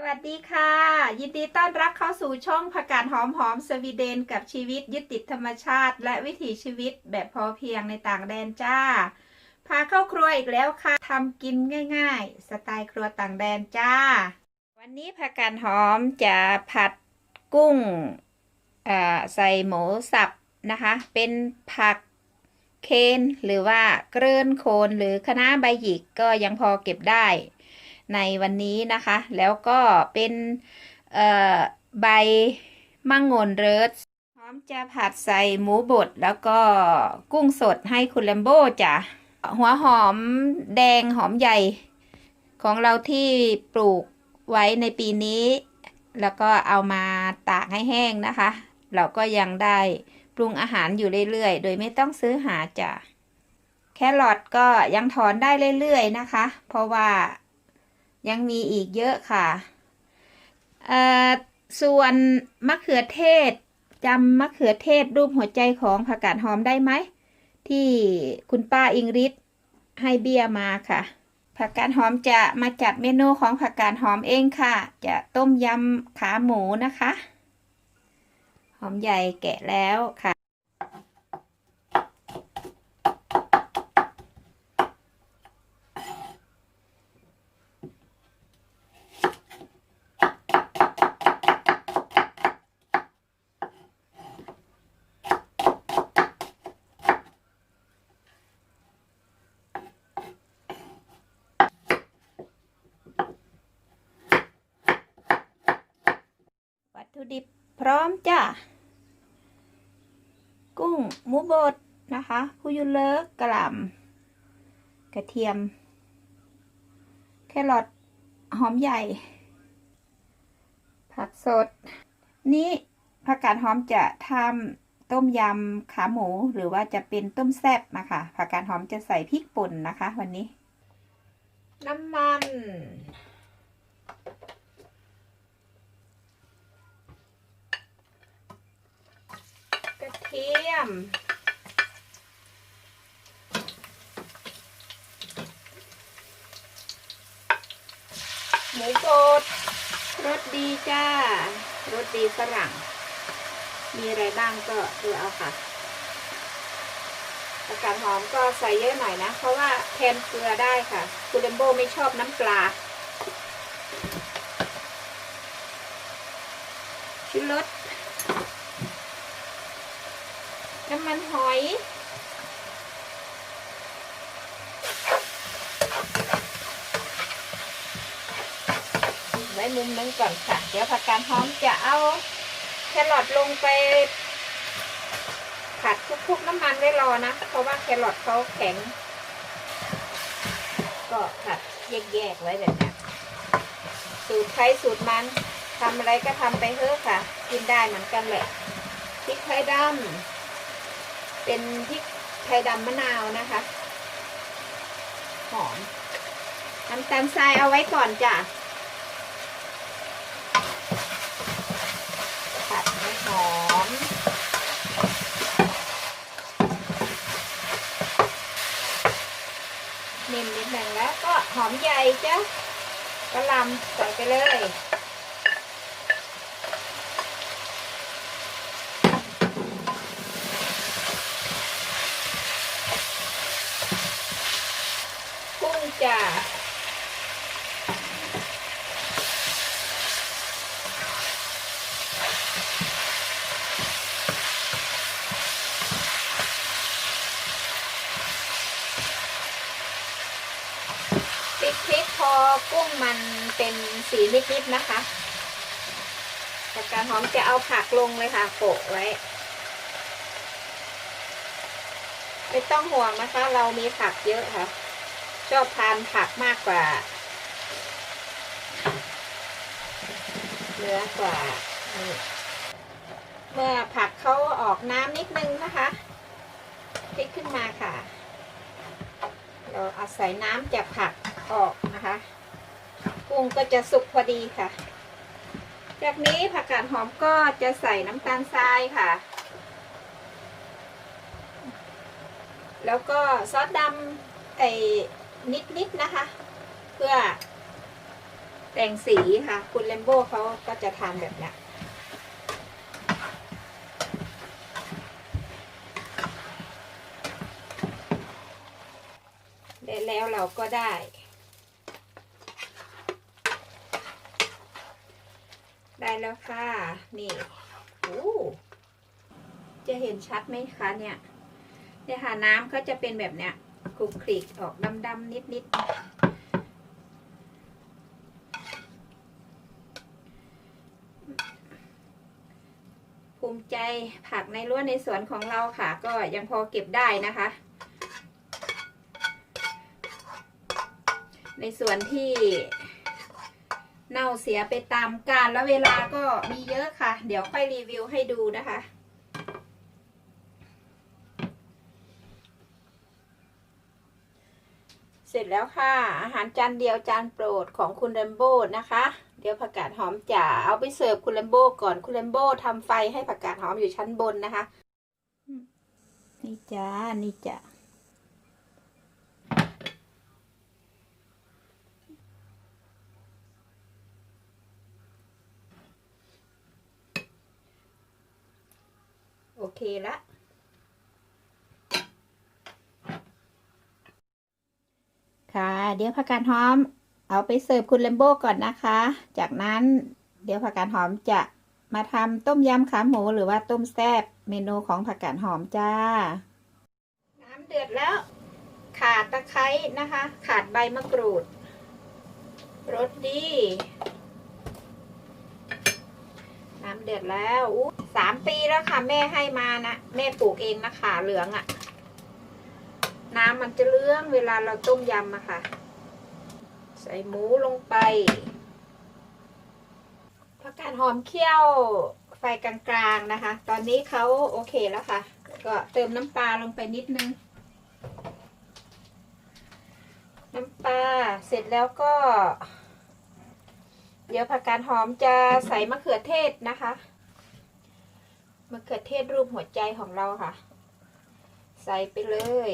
สวัสดีค่ะ ยินดีต้อนรับเข้าสู่ช่องผักกาดหอมหอมสวีเดนกับชีวิตยึดติดธรรมชาติ และวิถีชีวิตแบบพอเพียงในต่างแดนจ้า พาเข้าครัวอีกแล้วค่ะทำกินง่ายๆ สไตล์ครัวต่างแดนจ้า วันนี้ผักกาดหอมจะผัดกุ้งใส่หมูสับนะคะ เป็นผักเคนหรือว่าเกรือนโคนหรือคะน้าใบหยิกก็ยังพอเก็บได้ ในวันนี้นะคะ แล้วก็เป็นใบมังงนเริร์สพร้อมจะผัดใส่หมูบดแล้วก็กุ้งสดให้คุณแลมโบ้จ้ะหัวหอมแดงหอมใหญ่ ของเราที่ปลูกไว้ในปีนี้ แล้วก็เอามาตากให้แห้งนะคะ เราก็ยังได้ปรุงอาหารอยู่เรื่อยๆ โดยไม่ต้องซื้อหาจ้ะแครอทก็ยังถอนได้เรื่อยๆนะคะ เพราะว่า ยังมีอีกเยอะค่ะ เอ่อ ส่วนมะเขือเทศจำมะเขือเทศรูปหัวใจของผักกาดหอมได้ไหม ที่คุณป้าอิงริศให้เบี้ยมาค่ะ ผักกาดหอมจะมาจัดเมนูของผักกาดหอมเองค่ะ จะต้มยำขาหมูนะคะ หอมใหญ่แกะแล้วค่ะ ถุดิบพร้อมจ้ะ กุ้งหมูบดนะคะผู้ยุเลิกกระหล่ำกระเทียม แครอทหอมใหญ่ ผักสด นี่ผักกาดหอมจะทำต้มยำขาหมูหรือว่าจะเป็นต้มแซ่บนะคะผักกาดหอมจะใส่พริกป่นนะคะ วันนี้ น้ำมัน กระ เทียม หมูบดรสดีจ้ารสดีฝรั่ง มีอะไรบ้างก็ดูเอาค่ะอากาศหอมก็ใส่เยอะหน่อยนะ เพราะว่าแทนเกลือได้ค่ะ คุณเลมโบไม่ชอบน้ำปลาชูรส น้ำ มันหอย ไว้มุมนึงก่อนค่ะ เดี๋ยวผักกาดหอมจะเอาแครอทลงไปผัดคลุกๆน้ำมันไว้รอนะ เพราะว่าแครอทเขาแข็ง ก็ผัดแยกๆไว้แบบนี้สูตรใครสูตรมันทำอะไรก็ทำไปเถอะค่ะ กินได้เหมือนกันแหละพริกไทยดำ เป็นพริกไทยดำมะนาวนะคะ หอมน้ำตาลทรายเอาไว้ก่อนจ้ะผัดให้หอม นิ่มนิดหนึ่งแล้วก็หอมใหญ่จ้ะกระลำใส่ไปเลย กุ้งจ้ะพริ พอกุ้งมันเป็นสีนิดๆนะคะจากการหอมจะเอาผักลงเลยค่ะโปะไว้ ไม่ต้องห่วงนะคะ เรามีผักเยอะค่ะ ชอบทานผักมากกว่าเนื้อกว่า เมื่อผักเขาออกน้ำนิดนึงนะคะพลิกขึ้นมาค่ะ เราเอาศัยน้ำจากผัก ออกนะคะ กุ้งก็จะสุกพอดีค่ะ จากนี้ผักกาดหอมก็จะใส่น้ำตาลทรายค่ะ แล้วก็ซอสดำไอ้นิดๆนะคะ เพื่อแต่งสีค่ะ คุณเลมโบ้เขาก็จะทำแบบนี้แล้วเราก็ได้ ได้แล้วค่ะ นี่โอ้จะเห็นชัดไหมคะเนี่ยเนี่ยค่ะน้ำก็จะเป็นแบบเนี้ยคลุกคลิกออกดำๆนิดๆ ภูมิใจผักในรั้วในสวนของเราค่ะ ก็ยังพอเก็บได้นะคะ ในส่วนที่ เน่าเสียไปตามกาลและเวลาก็มีเยอะค่ะ เดี๋ยวค่อยรีวิวให้ดูนะคะ เสร็จแล้วค่ะ อาหารจานเดียวจานโปรดของคุณแรมโบ้นะคะ เดี๋ยวผักกาดหอมจ๋าเอาไปเสิร์ฟคุณแรมโบ้ก่อนคุณแรมโบ้ทำไฟให้ผักกาดหอมอยู่ชั้นบนนะคะ นี่จ้านี่จ้า โอเคละ ค่ะ เดี๋ยวผักกาดหอม เอาไปเสิร์ฟคุณเลมโบ้ก่อนนะคะ จากนั้นเดี๋ยวผักกาดหอมจะมาทำต้มยำขาหมูหรือว่าต้มแซ่บเมนูของผักกาดหอมจ้า น้ำเดือดแล้ว ขาดตะไคร้นะคะ ขาดใบมะกรูดรสดี น้ำเดือดแล้วสามปีแล้วค่ะ แม่ให้มานะ แม่ปลูกเองนะขาเหลืองอะ่ะ น้ำมันจะเลื่องเวลาเราต้มยำอะค่ะ ใส่หมูลงไปผักกาดหอมเคี่ยวไฟกลางๆนะคะ ตอนนี้เขาโอเคแล้วค่ะ ก็เติมน้ำปลาลงไปนิดนึง น้ำปลาเสร็จแล้วก็ เดี๋ยวผักกาดหอมจะใส่มะเขือเทศนะคะ มะเขือเทศรูปหัวใจของเราค่ะ ใส่ไปเลย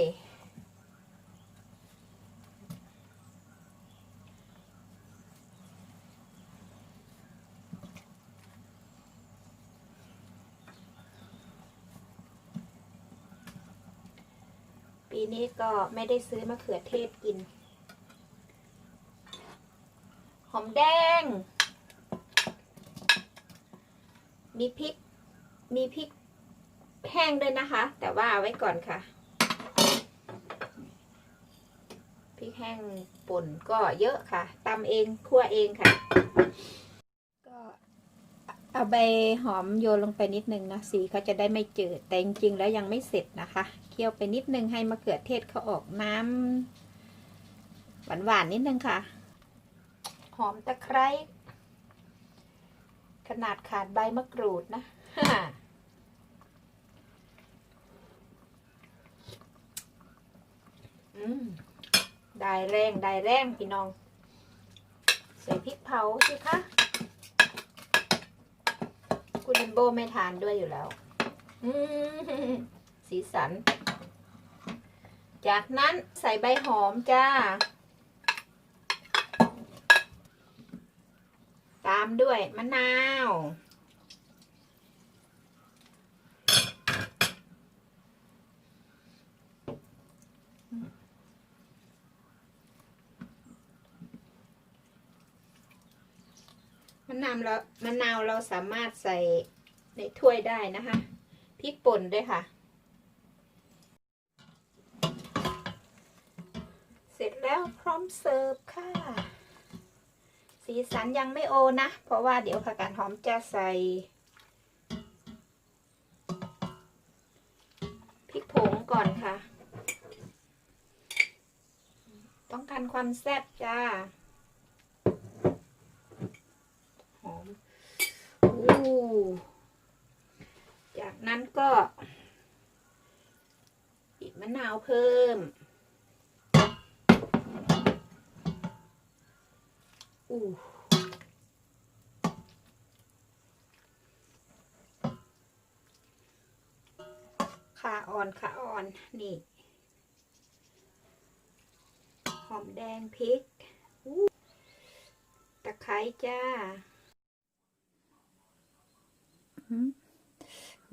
ปีนี้ก็ไม่ได้ซื้อมะเขือเทศกิน หอมแดง มีพริก มีพริกแห้งด้วยนะคะ แต่ว่าเอาไว้ก่อนค่ะ พริกแห้งป่นก็เยอะค่ะตำเองคั่วเองค่ะ ก็เอาใบหอมโยนลงไปนิดนึงนะสีเขาจะได้ไม่จืดแต่จริงๆแล้วยังไม่เสร็จนะคะ เคี่ยวไปนิดนึงให้มะเขือเทศเขาออกน้ำหวานๆนิดนึงค่ะ หอมตะไคร้ขนาดขาดใบมะกรูดนะได้แรงได้แรงพี่น้อง ใส่พริกเผาสิคะคุณลัมโบไม่ทานด้วยอยู่แล้วสีสัน จากนั้นใส่ใบหอมจ้าามด้วยมะนาว มะนาวเรามะนาวเราสามารถใส่ในถ้วยได้นะคะพริกป่นด้วยค่ะ เสร็จแล้วพร้อมเสิร์ฟค่ะ สีสันยังไม่โอนะ เพราะว่าเดี๋ยวผักกาดหอมจะใส่พริกผงก่อนค่ะ ต้องการความแซ่บจ้าหอมอู้จากนั้นก็บีบมะนาวเพิ่ม อู้ขาอ่อนขาอ่อน นี่ หอมแดงพริกตะไคร้จ้า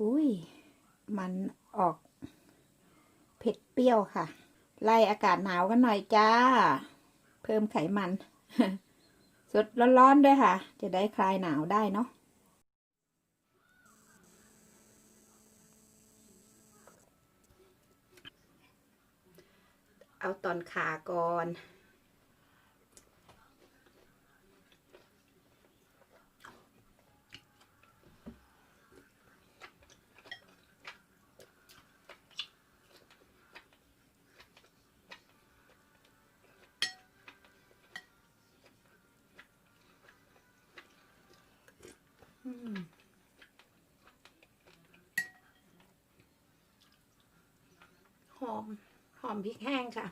อุ้ย มันออก เผ็ดเปรี้ยวค่ะ ไล่อากาศหนาวกันหน่อยจ้า เพิ่มไขมัน สดร้อนๆด้วยค่ะ จะได้คลายหนาวได้เนาะเอาตอนขาก่อน อืมหอม ห อมพริกแห้งค่ะ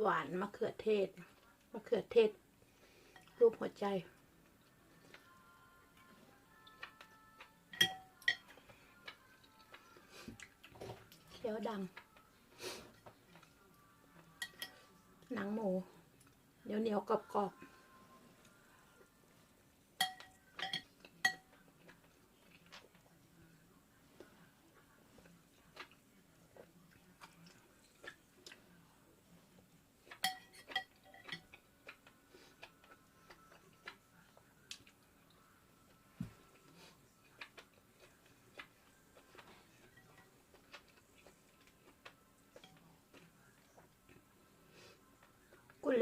หวานมะเขือเทศ มะเขือเทศ รูปหัวใจเคี้ยวดังหนังหมู เหนียวเหนียวกรอบกรอบ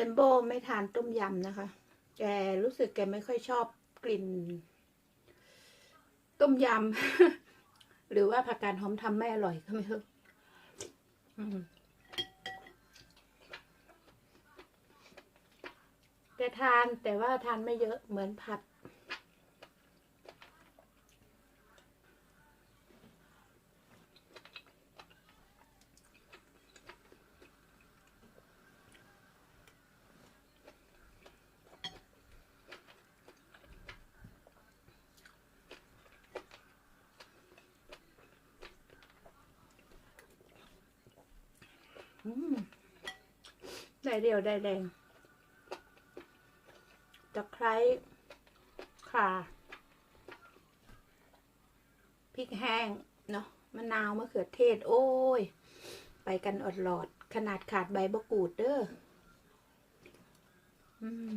มโบไม่ทานต้มยำนะคะ แกรู้สึกแกไม่ค่อยชอบกลิ่น ต้มยำ หรือว่าผักกาดหอมทำไม่อร่อยก็ไม่รู้อืมแกทานแต่ว่าทานไม่เยอะเหมือนผัด ได้เรียวได้แรงตะไคร้ข่าพริกแห้งเนาะมะนาวมะเขือเทศ โอ้ย ไปกันอดหลอด ขนาดขาดใบบะกูดเด้ออืม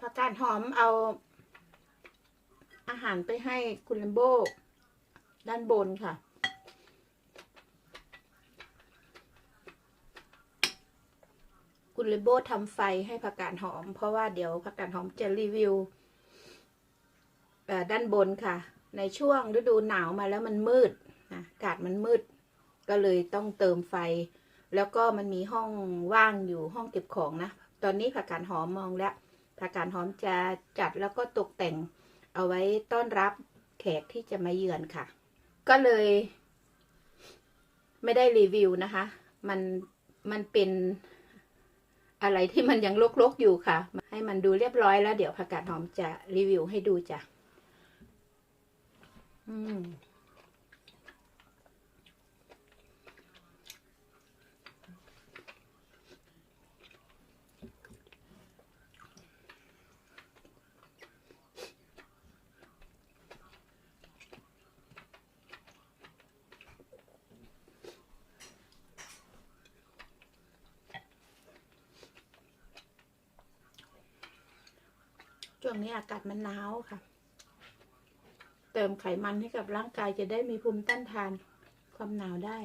ผักกาดหอมเอา อาหารไปให้คุณลัมโบด้านบนค่ะ คุณลัมโบทำไฟให้ผักกาดหอม เพราะว่าเดี๋ยวผักกาดหอมจะรีวิวด้านบนค่ะ ในช่วงฤดูหนาวมาแล้วมันมืดนะอากาศมันมืด ก็เลยต้องเติมไฟ แล้วก็มันมีห้องว่างอยู่ห้องเก็บของนะ ตอนนี้ผักกาดหอมมองแล้วผักกาดหอมจะจัดแล้วก็ตกแต่ง เอาไว้ต้อนรับแขกที่จะมาเยือนค่ะ ก็เลย ไม่ได้รีวิวนะคะ มันมันเป็นอะไรที่มันยังลกๆอยู่ค่ะ ให้มันดูเรียบร้อยแล้ว เดี๋ยวผักกาดหอมจะรีวิวให้ดูจ้ะอืม ช่ วงนี้อากาศมันหนาวค่ะ เติมไขมันให้กับร่างกายจะได้มีภูมิต้านทานความหนาวได้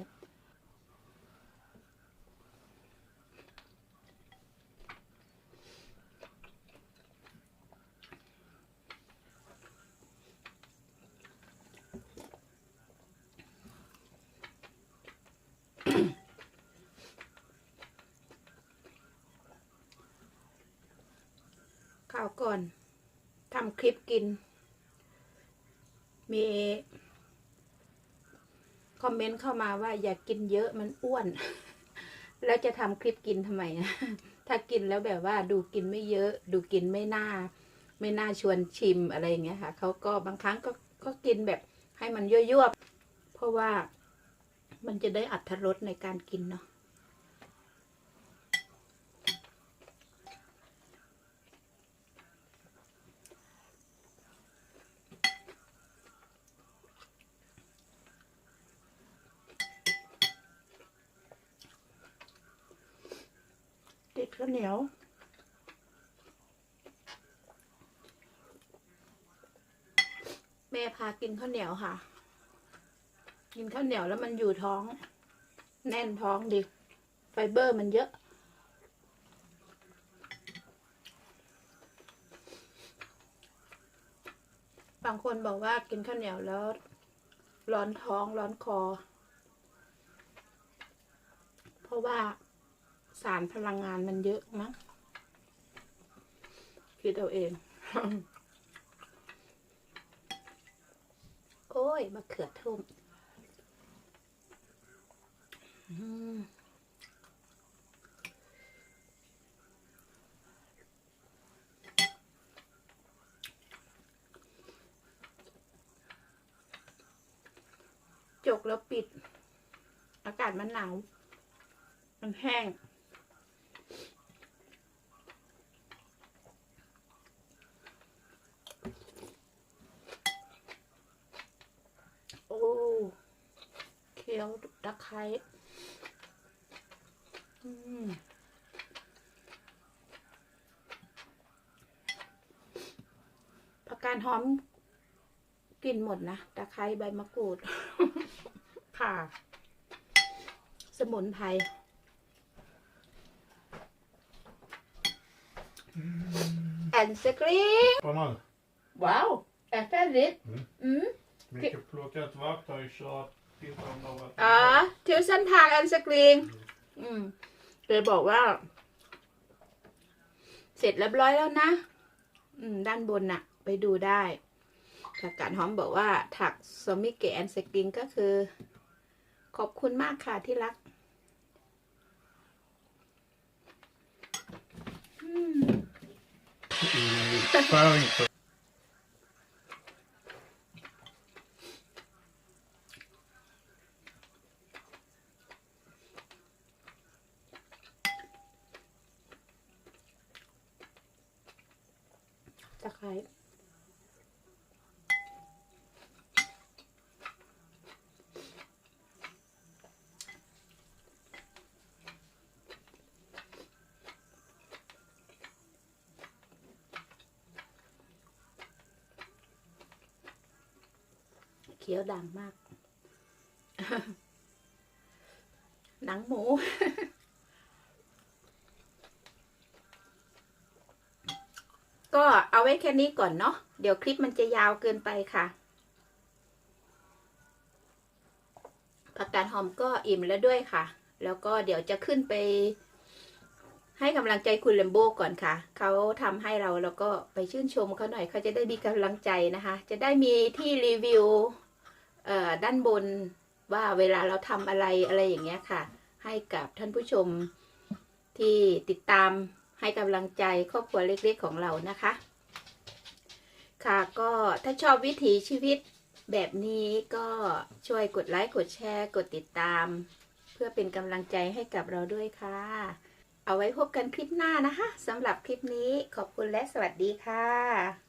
ข่าวก่อนทำ คลิปกิน มีคอมเมนต์เข้ามาว่าอยากกินเยอะมันอ้วน แล้วจะทำคลิปกินทำไมอะถ้ากินแล้วแบบว่าดูกินไม่เยอะ ดูกินไม่น่า ไม่น่าชวนชิมอะไรอย่างเงี้ยค่ะเขาก็บางครั้งก็ก็กินแบบให้มันยั่วๆเพราะว่ามันจะได้อัตรสในการกินเนาะาวเหนียวแม่พากินข้าวเหนียวค่ะ กินข้าวเหนียวแล้วมันอยู่ท้อง แน่นท้องดิไฟเบอร์มันเยอะ บางคนบอกว่ากินข้าวเหนียวแล้ว ร้อนท้องร้อนคอ เพราะว่า สารพลังงานมันเยอะมั้งคิดเอาเอง โอ้ยมะเขือทุ่มอืมจกแล้วปิด อากาศมันหนาว มันแห้ง โอ้เคี้ยวตะ ไคร้อืมผักกาดหอมกลิ่นหมดนะตะไคร้ใบมะกรูดค่ะ สมุนไพรแอนสกรีน Spännande. ว้าวแอนแฟริส Mm. อืม Mycket plocka ett verktyg så att tittarna har varit อ๋อทิวเส้นทางแอนสกรีนอืมเลยบอกว่า เสร็จเรียบร้อยแล้วนะ อืม ด้านบนน่ะ ไปดูได้ผักกาดหอมบอกว่า ถักสมิเกะแอนสกรีนก็คือ ขอบคุณมากค่ะที่รักอืม färg på เคี้ยวดังมาก หนังหมู ก็เอาไว้แค่นี้ก่อนเนาะ เดี๋ยวคลิปมันจะยาวเกินไปค่ะ ผักกาดหอมก็อิ่มแล้วด้วยค่ะ แล้วก็เดี๋ยวจะขึ้นไปให้กำลังใจคุณเลมโบก่อนค่ะ เขาทำให้เราแล้วก็ไปชื่นชมเขาหน่อยเขาจะได้มีกำลังใจนะคะ จะได้มีที่รีวิวเอ่อ ด้านบนว่าเวลาเราทำอะไรอะไรอย่างเงี้ยค่ะ ให้กับท่านผู้ชมที่ติดตามให้กำลังใจครอบครัวเล็กๆของเรานะคะ ค่ะก็ถ้าชอบวิถีชีวิตแบบนี้ก็ช่วยกดไลค์กดแชร์ กดติดตาม เพื่อเป็นกำลังใจให้กับเราด้วยค่ะ เอาไว้พบกันคลิปหน้านะคะสำหรับคลิปนี้ขอบคุณและสวัสดีค่ะ